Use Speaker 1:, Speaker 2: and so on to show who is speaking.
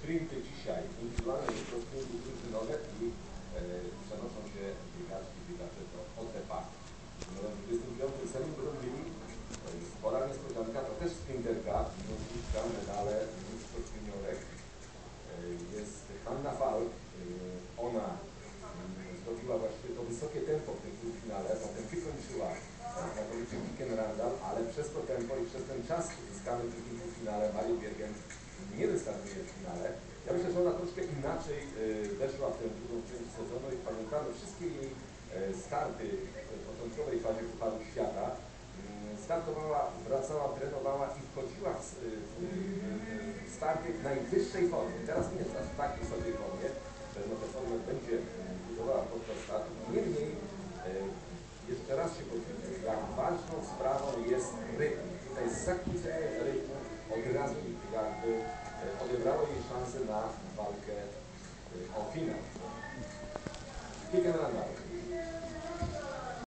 Speaker 1: sprinty dzisiaj, indywidualne jutro sprinty drużynowe i e, przenoszą się biegaczki, biegacze do OTP. Numerem 29 Selim Brudwini, spora niespodzianka, to też sprinterka, mistrza, medale, mistrzów seniorek. E, jest Hanna Falk, e, ona mm, zrobiła właśnie to wysokie tempo w tym finale, potem wykończyła e, znakomicie Weekend Randall, ale przez to tempo i przez ten czas uzyskany w drugim finale Marii Biergen nie wystartuje w finale. Ja myślę, że ona troszkę inaczej y, weszła w tę drugą część sezonu i pamiętamy wszystkie jej e, starty w początkowej fazie Pucharu Świata. Mm, Startowała, wracała, trenowała i wchodziła w, s- w, starty w najwyższej formie. Teraz nie jest aż w tak wysokiej formie. Pewno tę formę będzie budowała podczas startu. Niemniej e, jeszcze raz się powtórzę, jak ważną sprawą jest rytm. To jest zakłócenie razu jakby e, odebrało jej szansę na walkę e, o finał. Kicken Landau.